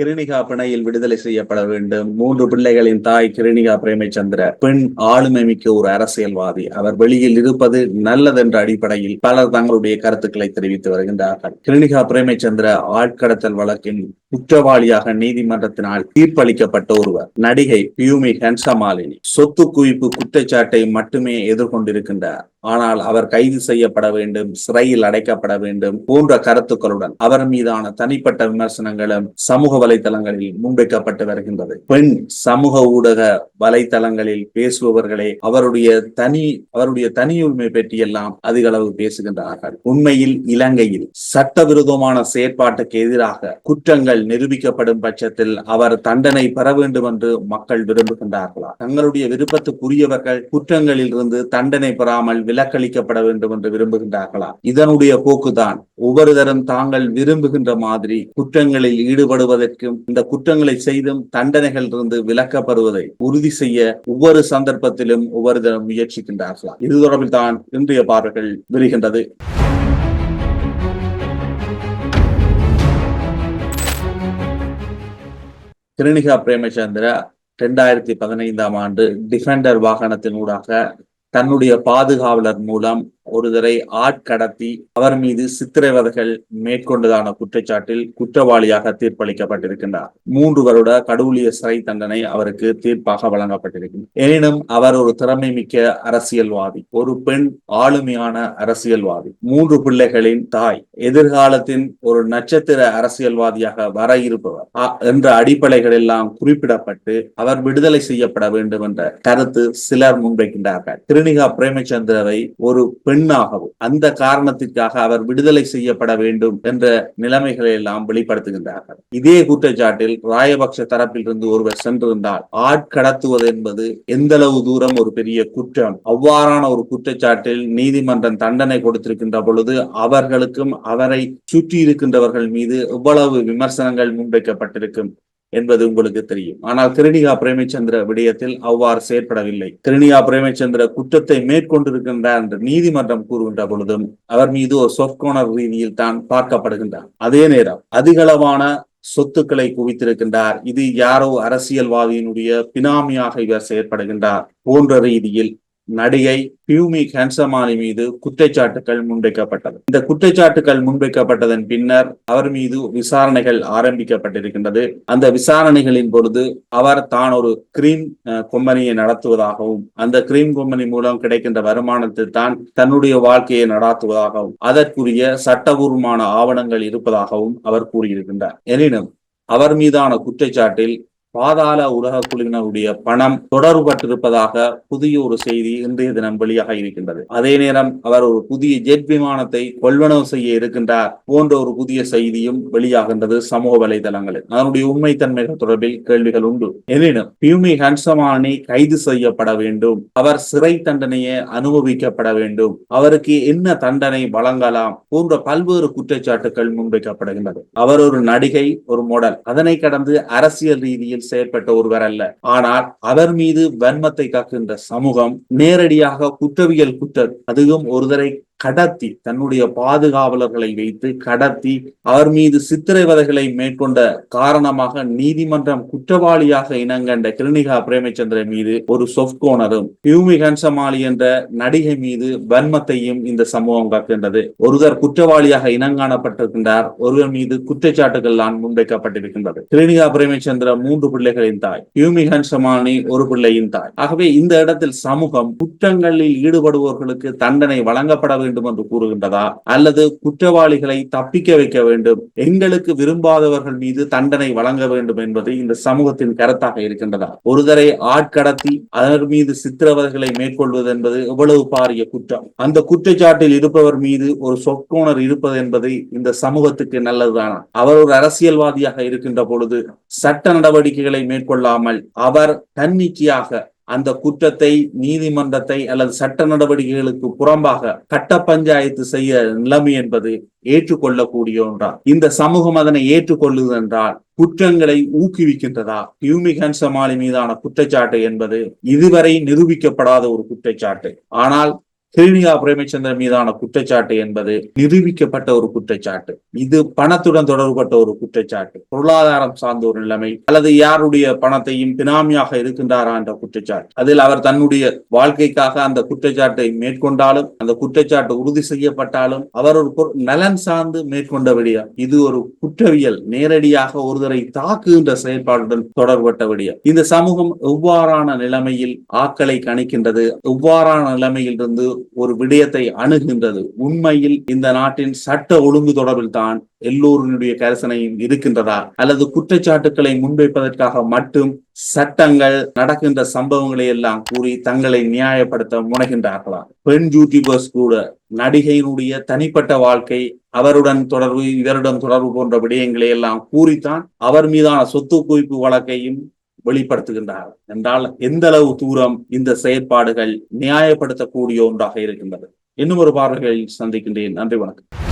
கிருணிகா பிணையில் விடுதலை செய்யப்பட வேண்டும். மூன்று பிள்ளைகளின் தாய் கிருணிகா பிரேமச்சந்திர பெண் ஆளுமை மிக்க ஒரு அரசியல்வாதி. அவர் வெளியில் இருப்பது நல்லதென்ற அடிப்படையில் பலர் தங்களுடைய கருத்துக்களை தெரிவித்து வருகின்றார்கள். கிருணிகா பிரேமச்சந்திர ஆட்கடத்தல் வழக்கின் குற்றவாளியாக நீதிமன்றத்தினால் தீர்ப்பளிக்கப்பட்ட ஒருவர். நடிகை பியூமி ஹென்சமாலினி. சொத்து குவிப்பு குற்றச்சாட்டை மட்டுமே எதிர்கொண்டிருக்கின்றார். ஆனால் அவர் கைது செய்யப்பட வேண்டும் சிறையில் அடைக்கப்பட வேண்டும் போன்ற கருத்துக்களுடன் அவர் மீதான தனிப்பட்ட விமர்சனங்களும் சமூக வலைதளங்களில் முன்வைக்கப்பட்டு வருகின்றது. பெண் சமூக ஊடக வலைதளங்களில் பேசுபவர்களே அவருடைய தனி அவருடைய தனியுரிமை பற்றியெல்லாம் அதிக அளவு பேசுகின்றார்கள். உண்மையில் இலங்கையில் சட்டவிரோதமான செயற்பாட்டுக்கு எதிராக குற்றங்கள் நிரூபிக்கப்படும் பட்சத்தில் அவர் தண்டனை பெற வேண்டும் என்று மக்கள் விரும்புகின்றார்களா? தங்களுடைய விருப்பத்துக்குரியவர்கள் குற்றங்களில் இருந்து தண்டனை பெறாமல் விலக்களிக்கப்பட வேண்டும் என்று விரும்புகின்றார்களா? இதனுடைய போக்குதான் ஒவ்வொருதரும் தாங்கள் விரும்புகின்ற மாதிரி குற்றங்களில் ஈடுபடுவதற்கும் இந்த குற்றங்களை செய்தும் தண்டனைகள் இருந்து விலக்கப்படுவதை உறுதி செய்ய ஒவ்வொரு சந்தர்ப்பத்திலும் ஒவ்வொருதரும் முயற்சிக்கின்றார்களா? இது தொடர்பில் தான் இன்றைய பார்வைகள் விரிகின்றது. கிருணிகா பிரேமச்சந்திர ரெண்டாயிரத்தி பதினைந்தாம் ஆண்டு டிஃபெண்டர் வாகனத்தினூடாக தன்னுடைய பாதுகாவலர் மூலம் ஒருதரை ஆட்கடத்தி அவர் மீது சித்திரவதைகள் மேற்கொண்டதான குற்றச்சாட்டில் குற்றவாளியாக தீர்ப்பளிக்கப்பட்டிருக்கின்றார். மூன்று வருட கடவுளிய சிறை தண்டனை அவருக்கு தீர்ப்பாக வழங்கப்பட்டிருக்கிறது. எனினும் அவர் ஒரு திறமை மிக்க அரசியல்வாதி ஒரு பெண் ஆளுமையான அரசியல்வாதி. மூன்று பிள்ளைகளின் தாய் எதிர்காலத்தின் ஒரு நட்சத்திர அரசியல்வாதியாக வர இருப்பவர். என்ற அடிப்படைகள் எல்லாம் குறிப்பிடப்பட்டு அவர் விடுதலை செய்யப்பட வேண்டும் என்ற கருத்து சிலர் முன்வைக்கின்றார்கள். திருநிகா பிரேமச்சந்திரவை ஒரு பெண் பெண்ணாகவும் அந்த காரணத்திற்காக அவர் விடுதலை செய்யப்பட வேண்டும் என்ற நிலைமைகளை எல்லாம் வெளிப்படுத்துகின்றார்கள். இதே குற்றச்சாட்டில் ராயபக்ஷ தரப்பிலிருந்து ஒருவர் சென்றிருந்தால் ஆட்கடத்துவது என்பது எந்த அளவு தூரம் ஒரு பெரிய குற்றம்? அவ்வாறான ஒரு குற்றச்சாட்டில் நீதிமன்றம் தண்டனை கொடுத்திருக்கின்ற பொழுது அவர்களுக்கும் அவரை சுற்றி இருக்கின்றவர்கள் மீது எவ்வளவு விமர்சனங்கள் முன்வைக்கப்பட்டிருக்கும்? என்பது உங்களுக்கு தெரியும். ஆனால் திருணிகா பிரேமச்சந்திர விடயத்தில் அவ்வாறு செயற்படவில்லை. திருணிகா பிரேமச்சந்திர குற்றத்தை மேற்கொண்டிருக்கின்றார் என்று நீதிமன்றம் கூறுகின்ற பொழுதும் அவர் மீது ஒரு சொற்கோணர் ரீதியில் தான் பார்க்கப்படுகின்றார். அதே நேரம் அதிகளவான சொத்துக்களை குவித்திருக்கின்றார். இது யாரோ அரசியல்வாதியினுடைய பினாமியாக இவர் செயற்படுகின்றார் போன்ற ரீதியில் நடிகை பியூமி ஹன்சமானி மீது குற்றச்சாட்டுகள் முன்வைக்கப்பட்டது. இந்த குற்றச்சாட்டுகள் முன்வைக்கப்பட்டதன் பின்னர் அவர் மீது விசாரணைகள் ஆரம்பிக்கப்பட்டிருக்கின்றது. அந்த விசாரணைகளின் பொழுது அவர் தான் ஒரு கிரீம் கொம்பனியை நடத்துவதாகவும் அந்த கிரீம் கொம்பனி மூலம் கிடைக்கின்ற வருமானத்தில் தான் தன்னுடைய வாழ்க்கையை நடாத்துவதாகவும் அதற்குரிய சட்டபூர்வமான ஆவணங்கள் இருப்பதாகவும் அவர் கூறியிருக்கின்றார். எனினும் அவர் மீதான குற்றச்சாட்டில் பாதாள உலக குழுவினருடைய பணம் தொடர்பட்டிருப்பதாக புதிய ஒரு செய்தி இன்றைய தினம் வெளியாக இருக்கின்றது. அதே நேரம் அவர் ஒரு புதிய ஜெட் விமானத்தை கொள்வனவு செய்ய இருக்கின்றார் போன்ற ஒரு புதிய செய்தியும் வெளியாகின்றது சமூக வலைதளங்களில். அதனுடைய உண்மைத்தன்மைகள் தொடர்பில் கேள்விகள் உண்டு. எனினும் பியூமி ஹன்சமானி கைது செய்யப்பட வேண்டும். அவர் சிறை தண்டனையை அனுபவிக்கப்பட வேண்டும். அவருக்கு என்ன தண்டனை வழங்கலாம் போன்ற பல்வேறு குற்றச்சாட்டுகள் முன்வைக்கப்படுகின்றது. அவர் ஒரு நடிகை ஒரு மோடல் அதனை கடந்து அரசியல் ரீதியில் செயற்பட்ட ஒருவர் அல்ல. ஆனால் அவர் மீது வன்மத்தை காக்கின்ற சமூகம் நேரடியாக குற்றவியல் குற்ற அதுவும் ஒருவரை கடத்தி தன்னுடைய பாதுகாவலர்களை வைத்து கடத்தி அவர் மீது சித்திரவதைகளை மேற்கொண்ட காரணமாக நீதிமன்றம் குற்றவாளியாக இனங்கண்ட கிருணிகா பிரேமச்சந்திரன் மீது ஒரு சொஃப்கோனரும் ஹியூமி ஹன்சமாலி என்ற நடிகை மீது வன்மத்தையும் இந்த சம்பவம் காக்கின்றது. ஒருவர் குற்றவாளியாக இனங்காணப்பட்டிருக்கின்றார் ஒருவர் மீது குற்றச்சாட்டுகள் தான் முன்வைக்கப்பட்டிருக்கின்றது. கிருணிகா பிரேமச்சந்திர மூன்று பிள்ளைகளின் தாய் ஹியூமி ஹன்சமாலி ஒரு பிள்ளையின் தாய். ஆகவே இந்த இடத்தில் சமூகம் குற்றங்களில் ஈடுபடுபவர்களுக்கு தண்டனை வழங்கப்பட வேண்டும் என்று கூறுகின்றதா? அல்லது குற்றவாளிகளை தப்பிக்க வைக்க வேண்டும். எங்களுக்கு விரும்பாதவர்கள் மீது தண்டனை வழங்க வேண்டும் என்பது இந்த சமூகத்தின் கருத்தாக இருக்கின்றதா? ஒருதரை ஆட்கடத்தி அதன் மீது சித்திரவதைகளை மேற்கொள்வது என்பது எவ்வளவு பாரிய குற்றம்? அந்த குற்றச்சாட்டில் இருப்பவர் மீது ஒரு சொற்கோணர் இருப்பது என்பது இந்த சமூகத்துக்கு நல்லதுதானா? அவர் ஒரு அரசியல்வாதியாக இருக்கின்ற பொழுது சட்ட நடவடிக்கைகளை மேற்கொள்ளாமல் அவர் தன்னிச்சையாக அந்த குற்றத்தை நீதிமன்றத்தை அல்லது சட்ட நடவடிக்கைகளுக்கு புறம்பாக கட்ட பஞ்சாயத்து செய்ய நிலைமை என்பது ஏற்றுக்கொள்ளக்கூடிய ஒன்றா? இந்த சமூகம் அதனை ஏற்றுக்கொள்ளுது என்றால் குற்றங்களை ஊக்குவிக்கின்றதா? ஹியூமிகன் சமாளி மீதான குற்றச்சாட்டு என்பது இதுவரை நிரூபிக்கப்படாத ஒரு குற்றச்சாட்டு. ஆனால் கிருணிகா பிரேமச்சந்திரன் மீதான குற்றச்சாட்டு என்பது நிரூபிக்கப்பட்ட ஒரு குற்றச்சாட்டு. இது பணத்துடன் தொடர்பட்ட ஒரு குற்றச்சாட்டு. பொருளாதாரம் சார்ந்த ஒரு நிலைமை. அல்லது யாருடைய பணத்தையும் பினாமியாக இருக்கின்றாரா என்ற குற்றச்சாட்டு. அதில் அவர் தன்னுடைய வாழ்க்கைக்காக அந்த குற்றச்சாட்டை மேற்கொண்டாலும் அந்த குற்றச்சாட்டு உறுதி செய்யப்பட்டாலும் அவர் ஒரு நலன் சார்ந்து மேற்கொண்ட விடியா இது ஒரு குற்றவியல். நேரடியாக ஒருவரை தாக்குகின்ற செயல்பாடுடன் தொடர்பட்ட விடியா. இந்த சமூகம் எவ்வாறான நிலைமையில் ஆக்களை கணிக்கின்றது எவ்வாறான நிலைமையில் இருந்து ஒரு விடயத்தை அணுகின்றது. உண்மையில் இந்த நாட்டின் சட்ட ஒழுங்கு தொடர்பில் தான் எல்லோருடைய கரிசனையும் இருக்கின்றதா? அல்லது குற்றச்சாட்டுக்களை முன்வைப்பதற்காக மட்டும் சட்டங்கள் நடக்கின்ற சம்பவங்களை எல்லாம் கூறி தங்களை நியாயப்படுத்த முனைகின்றார்களா? பெண் யூடியூபர்ஸ் கூட நடிகையினுடைய தனிப்பட்ட வாழ்க்கை அவருடன் தொடர்பு இவருடன் தொடர்பு போன்ற விடயங்களை எல்லாம் கூறித்தான் அவர் மீதான சொத்து குவிப்பு வழக்கையும் வெளிப்படுத்துகின்றார் என்றால் எந்த அளவு தூரம் இந்த செயற்பாடுகள் நியாயப்படுத்தக்கூடிய ஒன்றாக இருக்கின்றது. இன்னும் ஒரு பார்வைகளில் சந்திக்கின்றேன். நன்றி வணக்கம்.